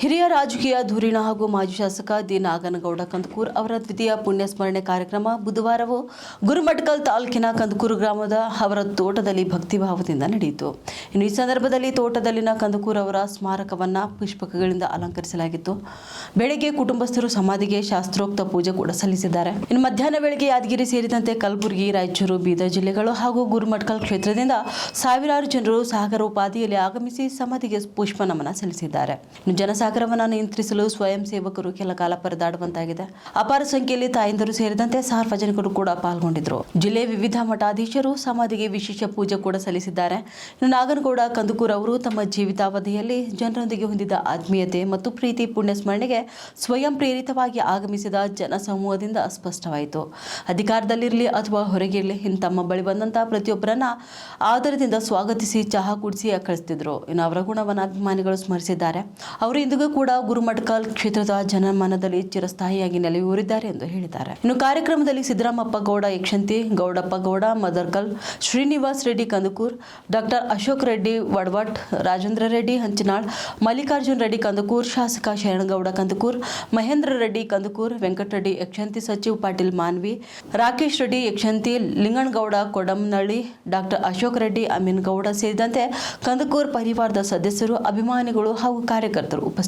ಹಿರಿಯ ರಾಜಕೀಯ ಧುರೀಣ ಹಾಗೂ ಮಾಜಿ ಶಾಸಕ ದಿ ನಾಗನಗೌಡ ಕಂದಕೂರ್ ಅವರ ದ್ವಿತೀಯ ಪುಣ್ಯಸ್ಮರಣೆ ಕಾರ್ಯಕ್ರಮ ಬುಧವಾರವೂ ಗುರುಮಟ್ಕಲ್ ತಾಲೂಕಿನ ಕಂದಕೂರು ಗ್ರಾಮದ ಅವರ ತೋಟದಲ್ಲಿ ಭಕ್ತಿಭಾವದಿಂದ ನಡೆಯಿತು. ಇನ್ನು ಈ ಸಂದರ್ಭದಲ್ಲಿ ತೋಟದಲ್ಲಿನ ಕಂದಕೂರ್ ಅವರ ಸ್ಮಾರಕವನ್ನು ಪುಷ್ಪಕಗಳಿಂದ ಅಲಂಕರಿಸಲಾಗಿತ್ತು. ಬೆಳಗ್ಗೆ ಕುಟುಂಬಸ್ಥರು ಸಮಾಧಿಗೆ ಶಾಸ್ತ್ರೋಕ್ತ ಪೂಜೆ ಕೂಡ ಸಲ್ಲಿಸಿದ್ದಾರೆ. ಇನ್ನು ಮಧ್ಯಾಹ್ನ ವೇಳೆಗೆ ಯಾದಗಿರಿ ಸೇರಿದಂತೆ ಕಲಬುರಗಿ, ರಾಯಚೂರು, ಬೀದರ್ ಜಿಲ್ಲೆಗಳು ಹಾಗೂ ಗುರುಮಟ್ಕಲ್ ಕ್ಷೇತ್ರದಿಂದ ಸಾವಿರಾರು ಜನರು ಸಾಗರೋಪಾದಿಯಲ್ಲಿ ಆಗಮಿಸಿ ಸಮಾಧಿಗೆ ಪುಷ್ಪ ನಮನ ಸಲ್ಲಿಸಿದ್ದಾರೆ. ಇನ್ನು ಜನಸಾಗರವನ್ನು ನಿಯಂತ್ರಿಸಲು ಸ್ವಯಂ ಸೇವಕರು ಕೆಲ ಕಾಲ ಪರದಾಡುವಂತಾಗಿದೆ. ಅಪಾರ ಸಂಖ್ಯೆಯಲ್ಲಿ ತಾಯಂದರು ಸೇರಿದಂತೆ ಸಾರ್ವಜನಿಕರು ಕೂಡ ಪಾಲ್ಗೊಂಡಿದ್ರು. ಜಿಲ್ಲೆಯ ವಿವಿಧ ಮಠಾಧೀಶರು ಸಮಾಧಿಗೆ ವಿಶೇಷ ಪೂಜೆ ಕೂಡ ಸಲ್ಲಿಸಿದ್ದಾರೆ. ನಾಗನಗೌಡ, ಕಂದುಕೂರ್ ಅವರು ತಮ್ಮ ಜೀವಿತಾವಧಿಯಲ್ಲಿ ಜನರೊಂದಿಗೆ ಹೊಂದಿದ ಆತ್ಮೀಯತೆ ಮತ್ತು ಪ್ರೀತಿ ಪುಣ್ಯ ಸ್ಮರಣೆಗೆ ಸ್ವಯಂ ಪ್ರೇರಿತವಾಗಿ ಆಗಮಿಸಿದ ಜನಸಮೂಹದಿಂದ ಸ್ಪಷ್ಟವಾಯಿತು. ಅಧಿಕಾರದಲ್ಲಿರಲಿ ಅಥವಾ ಹೊರಗಿರಲಿ ಇನ್ನು ತಮ್ಮ ಬಳಿ ಬಂದಂತಹ ಪ್ರತಿಯೊಬ್ಬರನ್ನ ಆದರದಿಂದ ಸ್ವಾಗತಿಸಿ, ಚಹಾ ಕುಡಿಸಿ ಕಳಿಸ್ತಿದ್ರು. ಇನ್ನು ಅವರ ಗುಣವನ್ನು ಅಭಿಮಾನಿಗಳು ಸ್ಮರಿಸಿದ್ದಾರೆ. ಅವರು ಕೂಡ ಗುರುಮಠಕಾಲ್ ಕ್ಷೇತ್ರದ ಜನಮನದಲ್ಲಿ ಚಿರಸ್ಥಾಯಿಯಾಗಿ ನೆಲೆಯೂರಿದ್ದಾರೆ ಎಂದು ಹೇಳಿದ್ದಾರೆ. ಇನ್ನು ಕಾರ್ಯಕ್ರಮದಲ್ಲಿ ಸಿದ್ದರಾಮಪ್ಪ ಗೌಡ, ಯಕ್ಷಂತಿ ಗೌಡಪ್ಪ ಗೌಡ ಮದರ್ಕಲ್ ಶ್ರೀನಿವಾಸ್ ರೆಡ್ಡಿ ಕಂದಕೂರ್, ಡಾಕ್ಟರ್ ಅಶೋಕ್ ರೆಡ್ಡಿ ವಡವಟ್, ರಾಜೇಂದ್ರ ರೆಡ್ಡಿ ಹಂಚನಾಳ್, ಮಲ್ಲಿಕಾರ್ಜುನ್ ರೆಡ್ಡಿ ಕಂದಕೂರ್, ಶಾಸಕ ಶರಣಗೌಡ ಕಂದಕೂರ್, ಮಹೇಂದ್ರ ರೆಡ್ಡಿ ಕಂದುಕೂರ್ ವೆಂಕಟರೆಡ್ಡಿ ಯಕ್ಷಂತಿ ಸಚಿವ್ ಪಾಟೀಲ್ ಮಾನ್ವಿ, ರಾಕೇಶ್ ರೆಡ್ಡಿ, ಯಕ್ಷಂತಿ ಲಿಂಗಣಗೌಡ ಕೊಡಂನಳ್ಳಿ, ಡಾಕ್ಟರ್ ಅಶೋಕ್ ರೆಡ್ಡಿ ಅಮೀನ್ ಗೌಡ ಸೇರಿದಂತೆ ಕಂದಕೂರ್ ಪರಿವಾರದ ಸದಸ್ಯರು, ಅಭಿಮಾನಿಗಳು ಹಾಗೂ ಕಾರ್ಯಕರ್ತರು ಉಪಸ್ಥಿತರಿದ್ದರು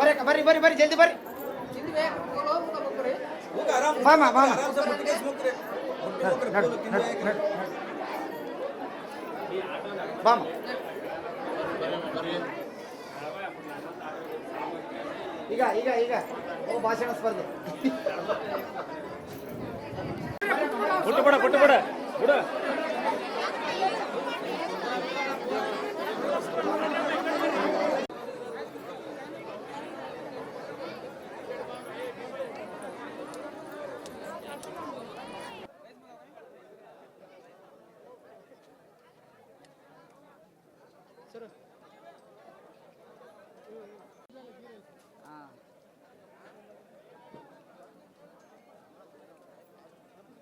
ಬರ್ರಿ ಬರ್ರಿ ಬರ್ರಿ ಜಲ್ದಿ ಬರ್ರಿ. ಬಾಮ, ಬಾಮ. ಈಗ ಈಗ ಈಗ. ಓ ಭಾಷಣ ಸ್ಪರ್ಧೆ. ಬಿಟ್ಟು ಬಿಡ ಬಿಟ್ಟು ಬಿಡ. ಬಿಡ. 저는